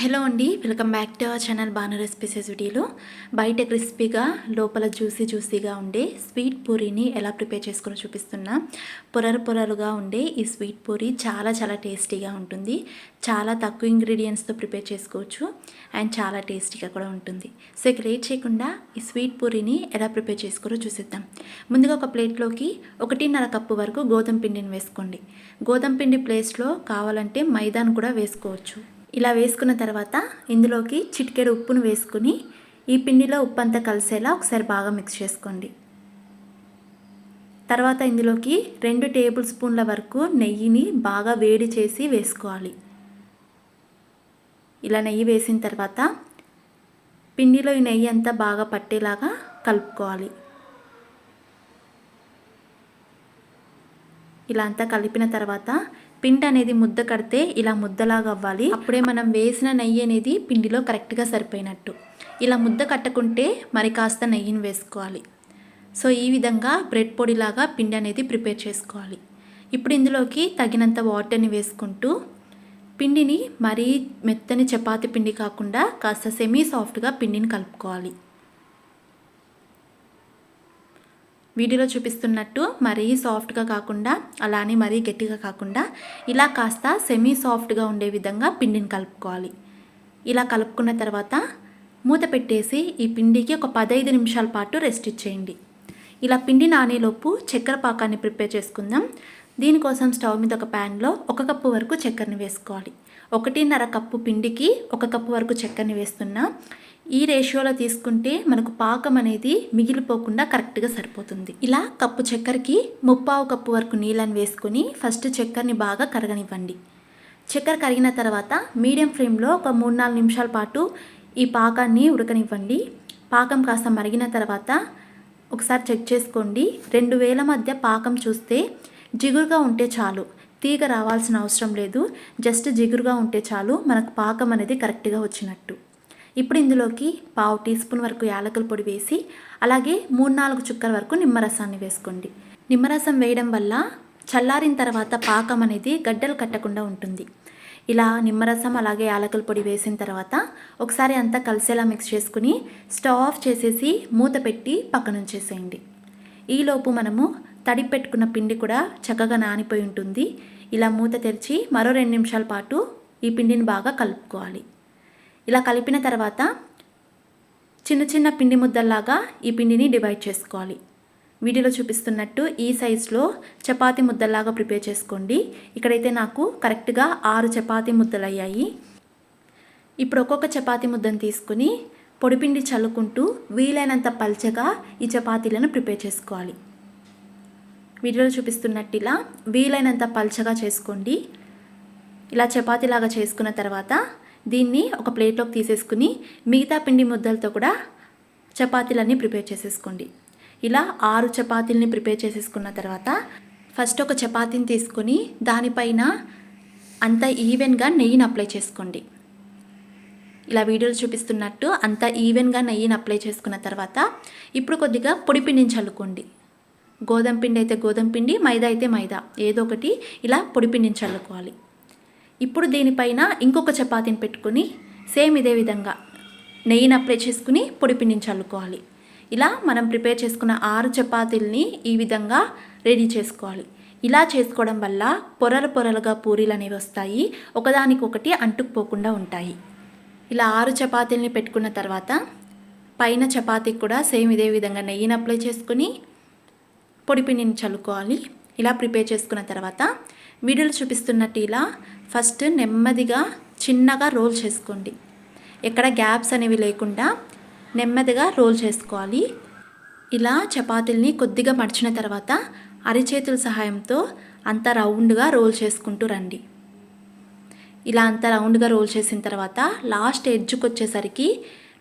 Hello అండి welcome back to our channel Banu recipes వీడియోలో. బయట క్రిస్పీగా లోపల జ్యూసీ జ్యూసీగా ఉండే స్వీట్ పూరీని ఎలా ప్రిపేర్ చేసుకుని చూపిస్తున్నా. పొరలు పొరలుగా ఉండే ఈ స్వీట్ పూరీ చాలా చాలా టేస్టీగా ఉంటుంది. చాలా తక్కువ ఇంగ్రీడియంట్స్తో ప్రిపేర్ చేసుకోవచ్చు అండ్ చాలా టేస్టీగా కూడా ఉంటుంది. సో ఇక లేట్ చేయకుండా ఈ స్వీట్ పూరీని ఎలా ప్రిపేర్ చేసుకోరో చూసిద్దాం. ముందుగా ఒక ప్లేట్లోకి ఒకటిన్నర కప్పు వరకు గోధుమ పిండిని వేసుకోండి. గోధుమ పిండి ప్లేస్లో కావాలంటే మైదాన్ కూడా వేసుకోవచ్చు. ఇలా వేసుకున్న తర్వాత ఇందులోకి చిటికెడు ఉప్పును వేసుకుని ఈ పిండిలో ఉప్పు అంతా కలిసేలా ఒకసారి బాగా మిక్స్ చేసుకోండి. తర్వాత ఇందులోకి రెండు టేబుల్ స్పూన్ల వరకు నెయ్యిని బాగా వేడి చేసి వేసుకోవాలి. ఇలా నెయ్యి వేసిన తర్వాత పిండిలో ఈ నెయ్యి అంతా బాగా పట్టేలాగా కలుపుకోవాలి. ఇలా అంతా కలిపిన తర్వాత పిండి అనేది ముద్ద కడితే ఇలా ముద్దలాగా అవ్వాలి. అప్పుడే మనం వేసిన నెయ్యి అనేది పిండిలో కరెక్ట్గా సరిపోయినట్టు. ఇలా ముద్ద కట్టకుంటే మరి కాస్త నెయ్యిని వేసుకోవాలి. సో ఈ విధంగా బ్రెడ్ పొడిలాగా పిండి అనేది ప్రిపేర్ చేసుకోవాలి. ఇప్పుడు ఇందులోకి తగినంత వాటర్ని వేసుకుంటూ పిండిని మరీ మెత్తని చపాతి పిండి కాకుండా కాస్త సెమీ సాఫ్ట్గా పిండిని కలుపుకోవాలి. వీడియోలో చూపిస్తున్నట్టు మరీ సాఫ్ట్గా కాకుండా అలానే మరీ గట్టిగా కాకుండా ఇలా కాస్త సెమీ సాఫ్ట్గా ఉండే విధంగా పిండిని కలుపుకోవాలి. ఇలా కలుపుకున్న తర్వాత మూత పెట్టేసి ఈ పిండికి ఒక పదహైదు నిమిషాల పాటు రెస్ట్ ఇచ్చేయండి. ఇలా పిండి నానేలోపు చక్కెర పాకాన్ని ప్రిపేర్ చేసుకుందాం. దీనికోసం స్టవ్ మీద ఒక ప్యాన్లో ఒక కప్పు వరకు చక్కెరని వేసుకోవాలి. ఒకటిన్నర కప్పు పిండికి ఒక కప్పు వరకు చక్కెరని వేస్తున్నా. ఈ రేషియోలో తీసుకుంటే మనకు పాకం అనేది మిగిలిపోకుండా కరెక్ట్గా సరిపోతుంది. ఇలా కప్పు చక్కెరకి ముప్పావు కప్పు వరకు నీళ్ళని వేసుకొని ఫస్ట్ చక్కెరని బాగా కరగనివ్వండి. చక్కెర కరిగిన తర్వాత మీడియం ఫ్లేమ్లో ఒక మూడు నాలుగు నిమిషాల పాటు ఈ పాకాన్ని ఉడకనివ్వండి. పాకం కాస్త మరిగిన తర్వాత ఒకసారి చెక్ చేసుకోండి. రెండు వేల మధ్య పాకం చూస్తే జిగురుగా ఉంటే చాలు. తీగ రావాల్సిన అవసరం లేదు. జస్ట్ జిగురుగా ఉంటే చాలు మనకు పాకం అనేది కరెక్ట్గా వచ్చినట్టు. ఇప్పుడు ఇందులోకి పావు టీ స్పూన్ వరకు యాలకుల పొడి వేసి అలాగే మూడు నాలుగు చుక్కల వరకు నిమ్మరసాన్ని వేసుకోండి. నిమ్మరసం వేయడం వల్ల చల్లారిన తర్వాత పాకం అనేది గడ్డలు కట్టకుండా ఉంటుంది. ఇలా నిమ్మరసం అలాగే యాలకుల పొడి వేసిన తర్వాత ఒకసారి అంతా కలిసేలా మిక్స్ చేసుకుని స్టవ్ ఆఫ్ చేసేసి మూత పెట్టి పక్కనుంచేసేయండి. ఈలోపు మనము తడి పెట్టుకున్న పిండి కూడా చక్కగా నానిపోయి ఉంటుంది. ఇలా మూత తెరిచి మరో రెండు నిమిషాల పాటు ఈ పిండిని బాగా కలుపుకోవాలి. ఇలా కలిపిన తర్వాత చిన్న చిన్న పిండి ముద్దల్లాగా ఈ పిండిని డివైడ్ చేసుకోవాలి. వీడియోలో చూపిస్తున్నట్టు ఈ సైజులో చపాతీ ముద్దల్లాగా ప్రిపేర్ చేసుకోండి. ఇక్కడైతే నాకు కరెక్ట్గా ఆరు చపాతీ ముద్దలు అయ్యాయి ఇప్పుడు ఒక్కొక్క చపాతీ ముద్దను తీసుకుని పొడిపిండి చల్లుకుంటూ వీలైనంత పల్చగా ఈ చపాతీలను ప్రిపేర్ చేసుకోవాలి. వీడియోలో చూపిస్తున్నట్టు ఇలా వీలైనంత పల్చగా చేసుకోండి. ఇలా చపాతీలాగా చేసుకున్న తర్వాత దీన్ని ఒక ప్లేట్లోకి తీసేసుకుని మిగతా పిండి ముద్దలతో కూడా చపాతీలన్నీ ప్రిపేర్ చేసేసుకోండి. ఇలా ఆరు చపాతీలని ప్రిపేర్ చేసేసుకున్న తర్వాత ఫస్ట్ ఒక చపాతీని తీసుకొని దానిపైన అంత ఈవెన్గా నెయ్యిని అప్లై చేసుకోండి. ఇలా వీడియోలు చూపిస్తున్నట్టు అంత ఈవెన్గా నెయ్యిని అప్లై చేసుకున్న తర్వాత ఇప్పుడు కొద్దిగా పొడి పిండిని చల్లుకోండి. గోధుమ పిండి అయితే గోధుమ పిండి మైదా అయితే మైదా. ఏదో ఒకటి ఇలా పొడి పిండిని చల్లుకోవాలి. ఇప్పుడు దీనిపైన ఇంకొక చపాతీని పెట్టుకొని సేమ్ ఇదే విధంగా నెయ్యిని అప్లై చేసుకుని పొడి పిండిని చల్లుకోవాలి. ఇలా మనం ప్రిపేర్ చేసుకున్న ఆరు చపాతీలని ఈ విధంగా రెడీ చేసుకోవాలి. ఇలా చేసుకోవడం వల్ల పొరలు పొరలుగా పూరీలు అనేవి వస్తాయి. ఒకదానికొకటి అంటుకుపోకుండా ఉంటాయి. ఇలా ఆరు చపాతీలని పెట్టుకున్న తర్వాత పైన చపాతీకి కూడా సేమ్ ఇదే విధంగా నెయ్యిని అప్లై చేసుకుని పొడి పిండిని చల్లుకోవాలి. ఇలా ప్రిపేర్ చేసుకున్న తర్వాత వీడియోలు చూపిస్తున్నట్టు ఇలా ఫస్ట్ నెమ్మదిగా చిన్నగా రోల్ చేసుకోండి. ఎక్కడ గ్యాప్స్ అనేవి లేకుండా నెమ్మదిగా రోల్ చేసుకోవాలి. ఇలా చపాతీల్ని కొద్దిగా మడిచిన తర్వాత అరిచేతుల సహాయంతో అంత రౌండ్గా రోల్ చేసుకుంటూ రండి. ఇలా అంత రౌండ్గా రోల్ చేసిన తర్వాత లాస్ట్ ఎడ్జ్కి వచ్చేసరికి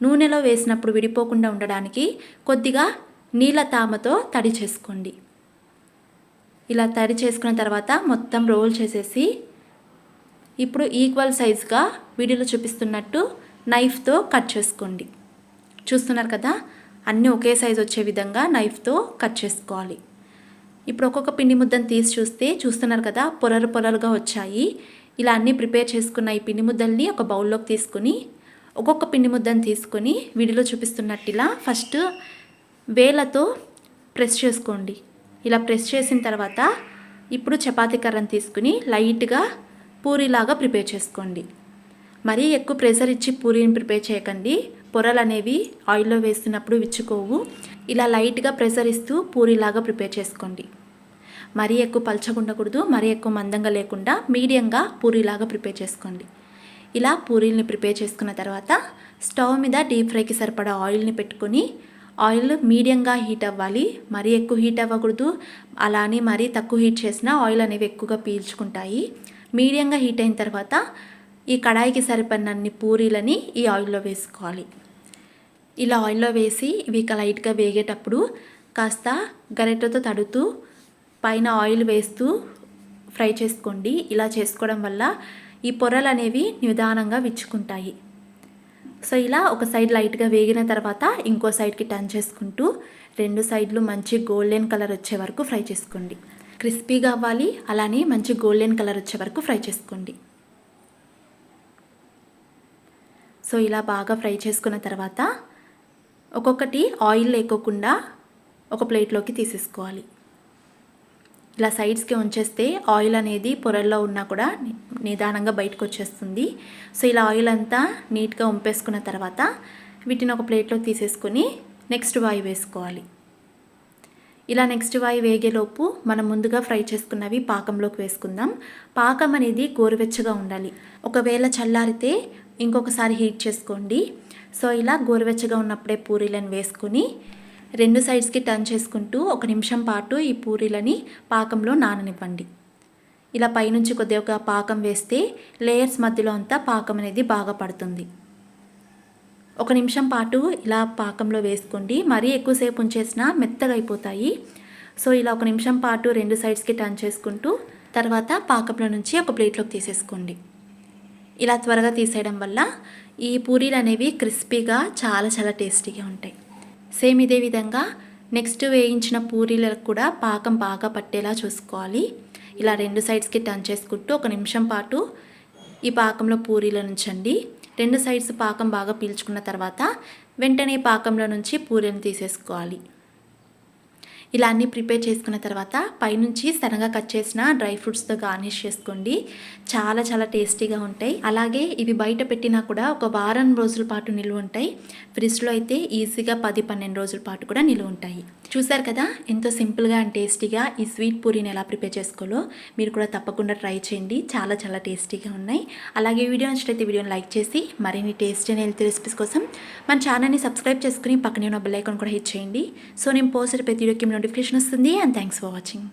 నూనెలో వేసినప్పుడు విడిపోకుండా ఉండడానికి కొద్దిగా నీళ్ళ తామతో తడి చేసుకోండి. ఇలా తడి చేసుకున్న తర్వాత మొత్తం రోల్ చేసేసి ఇప్పుడు ఈక్వల్ సైజ్గా వీడియోలో చూపిస్తున్నట్టు నైఫ్తో కట్ చేసుకోండి. చూస్తున్నారు కదా? అన్నీ ఒకే సైజ్ వచ్చే విధంగా నైఫ్తో కట్ చేసుకోవాలి. ఇప్పుడు ఒక్కొక్క పిండి ముద్దను తీసి చూస్తే చూస్తున్నారు కదా? పొరలు పొరలుగా వచ్చాయి. ఇలా అన్నీ ప్రిపేర్ చేసుకున్న ఈ పిండి ముద్దల్ని ఒక బౌల్లోకి తీసుకుని ఒక్కొక్క పిండి ముద్దను తీసుకొని వీడియోలో చూపిస్తున్నట్టు ఇలా ఫస్ట్ వేలతో ప్రెస్ చేసుకోండి. ఇలా ప్రెస్ చేసిన తర్వాత ఇప్పుడు చపాతీ కర్రను తీసుకుని లైట్గా పూరీలాగా ప్రిపేర్ చేసుకోండి. మరీ ఎక్కువ ప్రెషర్ ఇచ్చి పూరీని ప్రిపేర్ చేయకండి. పొరలు అనేవి ఆయిల్లో వేస్తున్నప్పుడు విచ్చుకోవు. ఇలా లైట్గా ప్రెషర్ ఇస్తూ పూరీలాగా ప్రిపేర్ చేసుకోండి. మరీ ఎక్కువ పలచగా ఉండకూడదు మరీ ఎక్కువ మందంగా లేకుండా మీడియంగా పూరీలాగా ప్రిపేర్ చేసుకోండి. ఇలా పూరీల్ని ప్రిపేర్ చేసుకున్న తర్వాత స్టవ్ మీద డీప్ ఫ్రైకి సరిపడా ఆయిల్ని పెట్టుకొని ఆయిల్ మీడియంగా హీట్ అవ్వాలి. మరీ ఎక్కువ హీట్ అవ్వకూడదు. అలానే మరీ తక్కువ హీట్ చేసినా ఆయిల్ అనేవి ఎక్కువగా పీల్చుకుంటాయి. మీడియంగా హీట్ అయిన తర్వాత ఈ కడాయికి సరిపడినన్ని పూరీలని ఈ ఆయిల్లో వేసుకోవాలి. ఇలా ఆయిల్లో వేసి ఇవి లైట్గా వేగేటప్పుడు కాస్త గరిటెతో తడుతూ పైన ఆయిల్ వేస్తూ ఫ్రై చేసుకోండి. ఇలా చేసుకోవడం వల్ల ఈ పొరలు అనేవి నిదానంగా విచ్చుకుంటాయి. సో ఇలా ఒక సైడ్ లైట్గా వేగిన తర్వాత ఇంకో సైడ్కి టర్న్ చేసుకుంటూ రెండు సైడ్లు మంచి గోల్డెన్ కలర్ వచ్చే వరకు ఫ్రై చేసుకోండి. క్రిస్పీగా అవ్వాలి అలానే మంచి గోల్డెన్ కలర్ వచ్చే వరకు ఫ్రై చేసుకోండి. సో ఇలా బాగా ఫ్రై చేసుకున్న తర్వాత ఒక్కొక్కటి ఆయిల్ లేకోకుండా ఒక ప్లేట్లోకి తీసేసుకోవాలి. ఇలా సైడ్స్కి ఉంచేస్తే ఆయిల్ అనేది పొరల్లో ఉన్నా కూడా నిదానంగా బయటకు వచ్చేస్తుంది సో ఇలా ఆయిల్ అంతా నీట్గా ఉంపేసుకున్న తర్వాత వీటిని ఒక ప్లేట్లో తీసేసుకొని నెక్స్ట్ వాయి వేసుకోవాలి. ఇలా నెక్స్ట్ వాయి వేగేలోపు మనం ముందుగా ఫ్రై చేసుకున్నవి పాకంలోకి వేసుకుందాం. పాకం అనేది గోరువెచ్చగా ఉండాలి. ఒకవేళ చల్లారితే ఇంకొకసారి హీట్ చేసుకోండి. సో ఇలా గోరువెచ్చగా ఉన్నప్పుడే పూరీలను వేసుకొని రెండు సైడ్స్కి టర్న్ చేసుకుంటూ ఒక నిమిషం పాటు ఈ పూరీలని పాకంలో నాననివ్వండి. ఇలా పైనుంచి కొద్దిగా ఒక పాకం వేస్తే లేయర్స్ మధ్యలో అంతా పాకం అనేది బాగా పడుతుంది. ఒక నిమిషం పాటు ఇలా పాకంలో వేసుకోండి. మరీ ఎక్కువసేపు ఉంచేసిన మెత్తగా అయిపోతాయి. సో ఇలా ఒక నిమిషం పాటు రెండు సైడ్స్కి టర్న్ చేసుకుంటూ తర్వాత పాకంలో నుంచి ఒక ప్లేట్లోకి తీసేసుకోండి. ఇలా త్వరగా తీసేయడం వల్ల ఈ పూరీలు అనేవి క్రిస్పీగా చాలా చాలా టేస్టీగా ఉంటాయి. సేమ్ ఇదే విధంగా నెక్స్ట్ వేయించిన పూరీలకు కూడా పాకం బాగా పట్టేలా చూసుకోవాలి. ఇలా రెండు సైడ్స్కి టర్న్ చేసుకుంటూ ఒక నిమిషం పాటు ఈ పాకంలో పూరీలు ఉంచండి. రెండు సైడ్స్ పాకం బాగా పీల్చుకున్న తర్వాత వెంటనే పాకంలో నుంచి పూరీలను తీసేసుకోవాలి. ఇలా అన్నీ ప్రిపేర్ చేసుకున్న తర్వాత పైనుంచి సన్నగా కట్ చేసిన డ్రై ఫ్రూట్స్తో గార్నిష్ చేసుకోండి. చాలా చాలా టేస్టీగా ఉంటాయి. అలాగే ఇవి బయట పెట్టినా కూడా ఒక వారం రోజుల పాటు నిలువ ఉంటాయి. ఫ్రిడ్జ్లో అయితే ఈజీగా పది పన్నెండు రోజుల పాటు కూడా నిలువ ఉంటాయి. చూసారు కదా? ఎంతో సింపుల్గా అండ్ టేస్టీగా ఈ స్వీట్ పూరీని ఎలా ప్రిపేర్ చేసుకోవాలో మీరు కూడా తప్పకుండా ట్రై చేయండి. చాలా చాలా టేస్టీగా ఉన్నాయి. అలాగే వీడియో నచ్చినట్లయితే వీడియోని లైక్ చేసి మరిన్ని టేస్టీ అండ్ హెల్తీ రెసిపీస్ కోసం మన ఛానల్ని సబ్స్క్రైబ్ చేసుకుని పక్కనే ఉన్న బెల్ ఐకాన్ కూడా హిట్ చేయండి. సో నేను పోస్ట్ ప్రతి వీడియోకి నోటిఫికేషన్ వస్తుంది అండ్ థ్యాంక్స్ ఫర్ వాచింగ్